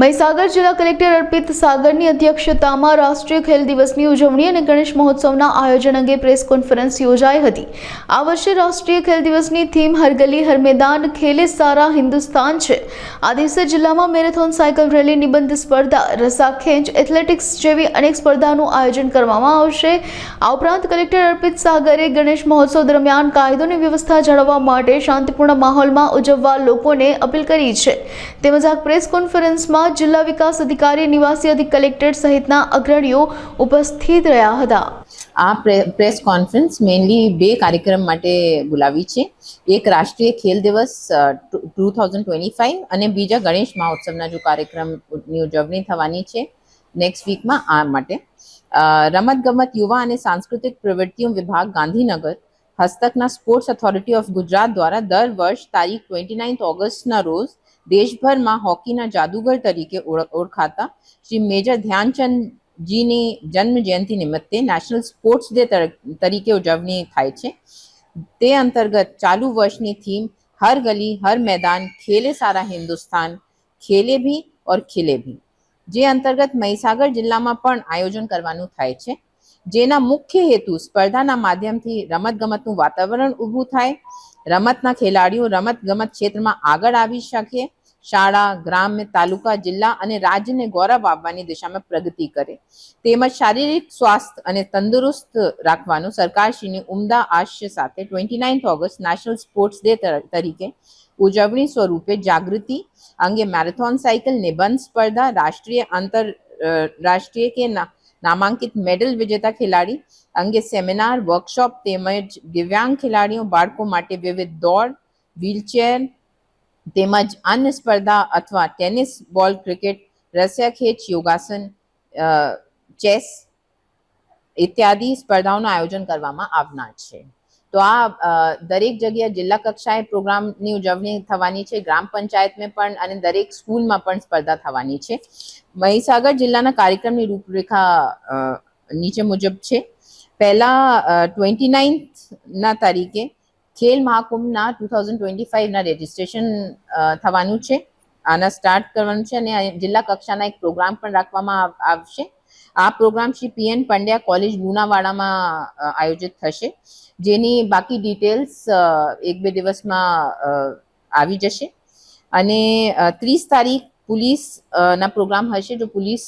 મહીસાગર જિલ્લા કલેક્ટર અર્પિત સાગરની અધ્યક્ષતામાં રાષ્ટ્રીય ખેલ દિવસની ઉજવણી અને ગણેશ મહોત્સવના આયોજન અંગે પ્રેસ કોન્ફરન્સ યોજાઈ હતી. આ વર્ષે રાષ્ટ્રીય ખેલ દિવસની થીમ હર ગલી હર મેદાન, ખેલે સારા હિન્દુસ્તાન છે. આ દિવસે જિલ્લામાં મેરેથોન સાયકલ રેલી, નિબંધ સ્પર્ધા, રસાખેંચ, એથ્લેટિક્સ જેવી અનેક સ્પર્ધાનું આયોજન કરવામાં આવશે. આ ઉપરાંત કલેક્ટર અર્પિત સાગરે ગણેશ મહોત્સવ દરમિયાન કાયદોની વ્યવસ્થા જાળવવા માટે શાંતિપૂર્ણ માહોલમાં ઉજવવા લોકોને અપીલ કરી છે. તેમજ આ પ્રેસ કોન્ફરન્સમાં જિલ્લા વિકાસ અધિકારી, નિવાસી અધિક કલેક્ટર સહિતના અગ્રણીઓ ઉપસ્થિત રહ્યા હતા. આ પ્રે- પ્રેસ કોન્ફરન્સ મેઇનલી બે કાર્યક્રમ માટે બોલાવી છે. એક રાષ્ટ્રીય ખેલ દિવસ ટુ થાઉઝન્ડ ટ્વેન્ટી ફાઇવ અને બીજા ગણેશ મહોત્સવના જો કાર્યક્રમની ઉજવણી થવાની છે નેક્સ્ટ વીકમાં આ માટે. રમતગમત, યુવા અને સાંસ્કૃતિક પ્રવૃત્તિઓ વિભાગ ગાંધીનગર, હસ્તકના સ્પોર્ટ્સ ઓથોરિટી ઓફ ગુજરાત દ્વારા દર વર્ષ તારીખ ટ્વેન્ટી નાઇન્થ ઓગસ્ટના રોજ દેશભરમાં હોકીના જાદુગર તરીકે ઓળખાતા શ્રી મેજર ધ્યાનચંદજીની જન્મ જયંતિ નિમિત્તે નેશનલ સ્પોર્ટ્સ ડે તરીકે ઉજવણી થાય છે. તે અંતર્ગત ચાલુ વર્ષની થીમ હર ગલી, હર મેદાન, ખેલે સારા હિન્દુસ્તાન, ખેલે ભી ઓર ખીલે ભી, જે અંતર્ગત મહીસાગર જિલ્લામાં પણ આયોજન કરવાનું થાય છે. જેના મુખ્ય હેતુ સ્પર્ધાના માધ્યમથી રમતગમતનું વાતાવરણ ઊભું થાય, રમતના ખેલાડીઓ રમતગમત ક્ષેત્રમાં આગળ આવી શકે શાળા ગ્રામ્ય તાલુકા, જિલ્લા અને રાજ્યને ગૌરવ આપવાની દિશામાં પ્રગતિ કરે. તેમજ શારીરિક સ્વાસ્થ્ય અને તંદુરસ્ત રાખવાનું સરકારશ્રીની ઉમદા આશય સાથે twenty ninth August national sports day તરીકે ઉજવણી સ્વરૂપે જાગૃતિ અંગે મેરેથોન સાયકલ નિબંધ સ્પર્ધા, રાષ્ટ્રીય આંતર રાષ્ટ્રીય કે નામાંકિત મેડલ વિજેતા ખેલાડી અંગે સેમિનાર વર્કશોપ તેમજ દિવ્યાંગ ખેલાડીઓ બાળકો માટે વિવિધ દોડ વ્હીલચેર તેમજ અન્ય સ્પર્ધા અથવા ટેનિસ, બોલ, ક્રિકેટ રસિયા ખેંચ યોગાસન ચેસ ઇત્યાદિ સ્પર્ધાઓનું આયોજન કરવામાં આવનાર છે. તો આ દરેક જગ્યાએ જિલ્લા કક્ષાએ પ્રોગ્રામની ઉજવણી થવાની છે. ગ્રામ પંચાયતમાં પણ અને દરેક સ્કૂલમાં પણ સ્પર્ધા થવાની છે. મહીસાગર જિલ્લાના કાર્યક્રમની રૂપરેખા નીચે મુજબ છે. પહેલા ટ્વેન્ટી નાઇન્થના તારીખે ખેલ મહાકુંભના ટુ થાઉઝન્ડ ટ્વેન્ટી ફાઇવના રજિસ્ટ્રેશન થવાનું છે. આના સ્ટાર્ટ કરવાનું છે અને જિલ્લા કક્ષાના એક પ્રોગ્રામ પણ રાખવામાં આવશે. આ program Shri PN Pandya college લુણાવાડામાં આયોજિત થશે. જેની બાકી ડિટેલ્સ એક બે દિવસમાં આવી જશે. અને ત્રીસ તારીખ પોલીસ ના પ્રોગ્રામ હશે જો પોલીસ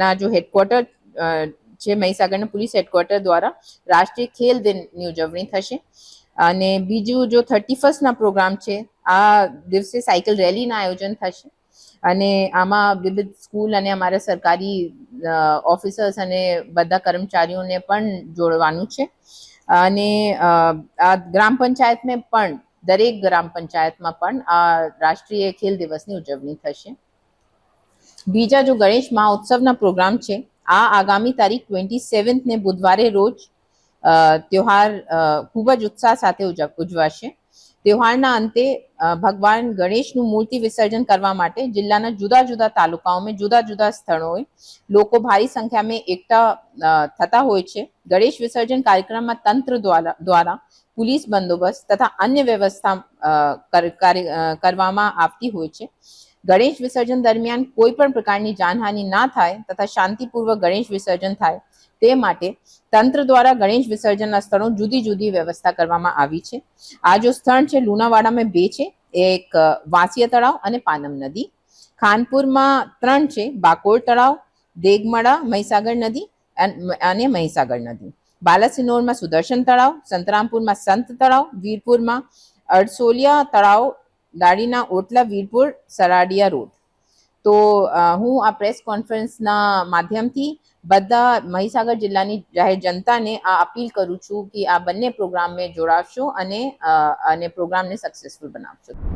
ના જો હેડક્વાર્ટર છે મહીસાગરના પોલીસ હેડક્વાર્ટર દ્વારા રાષ્ટ્રીય ખેલ દિનની ઉજવણી થશે. અને બીજું જો થર્ટી ફર્સ્ટના પ્રોગ્રામ છે, આ દિવસે સાયકલ રેલીના આયોજન થશે. અને આમાં વિવિધ સ્કૂલ અને અમારા સરકારી ઓફિસર્સ અને બધા કર્મચારીઓને પણ જોડવાનું છે. અને આ ગ્રામ પંચાયતમાં પણ, દરેક ગ્રામ પંચાયતમાં પણ આ રાષ્ટ્રીય ખેલ દિવસની ઉજવણી થશે. બીજા જો ગણેશ મહોત્સવના પ્રોગ્રામ છે, આ આગામી તારીખ ટ્વેન્ટી સેવન્થને બુધવારે રોજ ત્યોહાર ખૂબ જ ઉત્સાહ સાથે ઉજવાશે. ત્યોહારના અંતે ભગવાન ગણેશનું મૂર્તિ વિસર્જન કરવા માટે જિલ્લાના જુદા જુદા તાલુકાઓમાં જુદા જુદા સ્થળોએ લોકો ભારી સંખ્યામાં એકઠા થતા હોય છે. ગણેશ વિસર્જન કાર્યક્રમમાં તંત્ર દ્વારા દ્વારા પોલીસ બંદોબસ્ત તથા અન્ય વ્યવસ્થા કરવામાં આવતી હોય છે. ગણેશ વિસર્જન દરમિયાન કોઈ પણ પ્રકારની જાનહાનિ ના થાય તથા શાંતિપૂર્વક ગણેશ વિસર્જન થાય તે માટે તંત્ર દ્વારા ગણેશ વિસર્જનના સ્થળો જુદી જુદી વ્યવસ્થા કરવામાં આવી છે. આ જો સ્થળ છે, લુણાવાડામાં બે છે એક વાંસિયા તળાવ અને પાનમ નદી. ખાનપુરમાં ત્રણ છે, બાકોર તળાવ દેગમડા મહીસાગર નદી અને મહીસાગર નદી. બાલાસિનોરમાં સુદર્શન તળાવ, સંતરામપુરમાં સંત તળાવ, વીરપુરમાં અડસોલિયા તળાવ, દાડીના ઓટલા, વીરપુર, સરાડિયા રોડ. તો હું આ પ્રેસ કોન્ફરન્સના માધ્યમથી બધા મહીસાગર જિલ્લાની જાહેર જનતાને આ અપીલ કરું છું કે આ બંને પ્રોગ્રામને જોડાવશો અને અને પ્રોગ્રામને સક્સેસફુલ બનાવશો.